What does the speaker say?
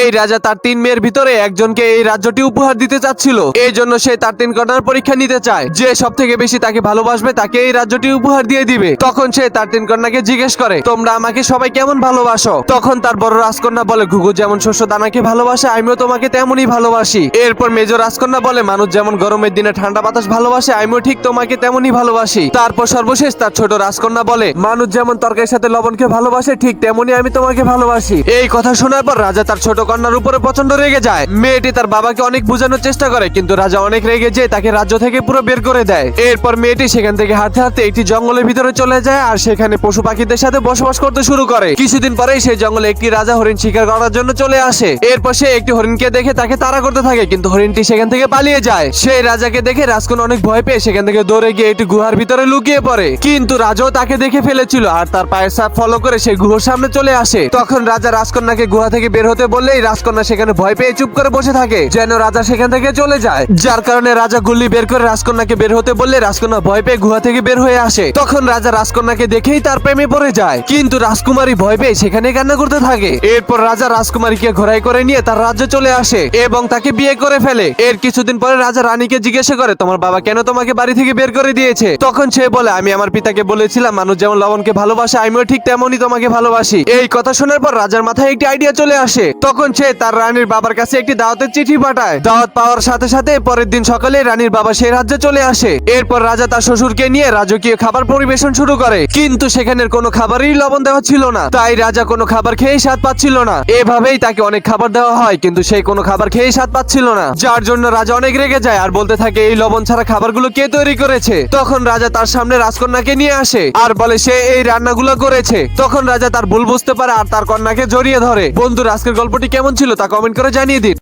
এই রাজা তার তিন মেয়ের ভিতরে একজনকে এই রাজ্যটি উপহার দিতে চাচ্ছিল। এই জন্য সে তার তিন কন্যার পরীক্ষা নিতে চায়। যে সব থেকে বেশি তাকে ভালোবাসবে, তাকে এই রাজ্যটি উপহার দিয়ে দিবে। তখন সে তার তিন কন্যাকে জিজ্ঞেস করে, তোমরা আমাকে সবাই কেমন ভালোবাসো? তখন তার বড় রাজকন্যা বলে, ঘুঘু, যেমন শস্য দানাকে ভালোবাসে, আমিও তোমাকে তেমনই ভালোবাসি। এরপর মেজর রাজকন্যা বলে, মানুষ যেমন গরমের দিনে ঠান্ডা বাতাস ভালোবাসে, আমিও ঠিক তোমাকে তেমনই ভালোবাসি। তারপর সর্বশেষ তার ছোট রাজকন্যা বলে, মানুষ যেমন তরকারির সাথে লবণকে ভালোবাসে, ঠিক তেমনই আমি তোমাকে ভালোবাসি। এই কথা শোনার পর রাজা তার ছোট কন্যার উপরে প্রচণ্ড রেগে যায়। মেয়েটি তার বাবাকে অনেক বোঝানোর চেষ্টা করে, কিন্তু রাজা অনেক রেগে যেয়ে তাকে রাজ্য থেকে পুরো বের করে দেয়। এরপর মেয়েটি সেখান থেকে হাঁটতে হাঁটতে একটি জঙ্গলের ভিতরে চলে যায় আর সেখানে পশু পাখিদের সাথে বসবাস করতে শুরু করে। কিছুদিন পরেই সেই জঙ্গলে একটি রাজা হরিণ শিকার করার জন্য চলে আসে। এরপর সে একটি হরিণকে দেখে তাকে তাড়া করতে থাকে, কিন্তু হরিণটি সেখান থেকে পালিয়ে যায়। সেই রাজাকে দেখে রাজকুন অনেক ভয় পেয়ে সেখান থেকে দৌড়ে গিয়ে একটি গুহার ভিতরে লুকিয়ে পড়ে। কিন্তু রাজাও তাকে দেখে ফেলেছিল আর তার পায়ের সাপ ফলো করে সেই গুহার সামনে চলে আসে। তখন রাজা রাজকন্যাকে গুহা থেকে বের হতে বললেই রাজকন্যা সেখানে ভয় পেয়ে চুপ করে বসে থাকে, যেন রাজা সেখান থেকে চলে যায়। যার কারণে রাজা গুল্লি বের করে রাজকন্যাকে বের হতে বললে রাজকন্যা ভয় পেয়ে গুহা থেকে বের হয়ে আসে। তখন রাজা রাজকন্যাকে দেখেই তার প্রেমে পড়ে যায়। কিন্তু রাজকুমারী ভয় পেয়ে সেখানে কান্না করতে থাকে। এরপর রাজা রাজকুমারীকে ঘোড়ায় করে নিয়ে তার রাজ্যে চলে আসে এবং তাকে বিয়ে করে ফেলে। এর কিছুদিন পরে রাজা রানীকে জিজ্ঞাসা করে, তোমার বাবা কেন তোমাকে বাড়ি থেকে বের করে দিয়েছে? তখন সে বলে, আমি আমার পিতাকে বলেছিলাম, মানুষ যেমন লবণকে ভালোবাসে, আমিও ঠিক তেমনই তোমাকে ভালোবাসি। এই কথা শোনার পর রাজার মাথায় একটি আইডিয়া চলে আসে। তখন সে তার রানীর বাবার কাছে একটি দাওয়াতের চিঠি পাঠায়, দাওয়াত পাওয়ার সাথে সাথে পরের দিন সকালে রানীর বাবা সেই রাজ্যে চলে আসে। এরপর রাজা তার শ্বশুরকে নিয়ে রাজকীয় খাবার পরিবেশন শুরু করে। কিন্তু সেখানের কোনো খাবারই লবণ দেওয়া ছিল না। তাই রাজা কোনো খাবার খেয়েই স্বাদ পাচ্ছিল না। এভাবেই তাকে অনেক খাবার দেওয়া হয়, কিন্তু সেই কোনো খাবার খেয়েই স্বাদ পাচ্ছিল না। যার জন্য রাজা অনেক রেগে যায় আর বলতে থাকে, এই লবণ ছাড়া খাবারগুলো কে তৈরি করেছে? তখন রাজা তার সামনে রাজকন্যাকে নিয়ে আসে আর বলে, সে এই রান্নাগুলো করেছে। তখন রাজা তার ভুল বুঝতে পারে আর তার কন্যাকে জড়িয়ে ধরে। বন্ধুরা আজকের গল্পটি কেমন ছিল তা কমেন্ট করে জানিয়ে দিন।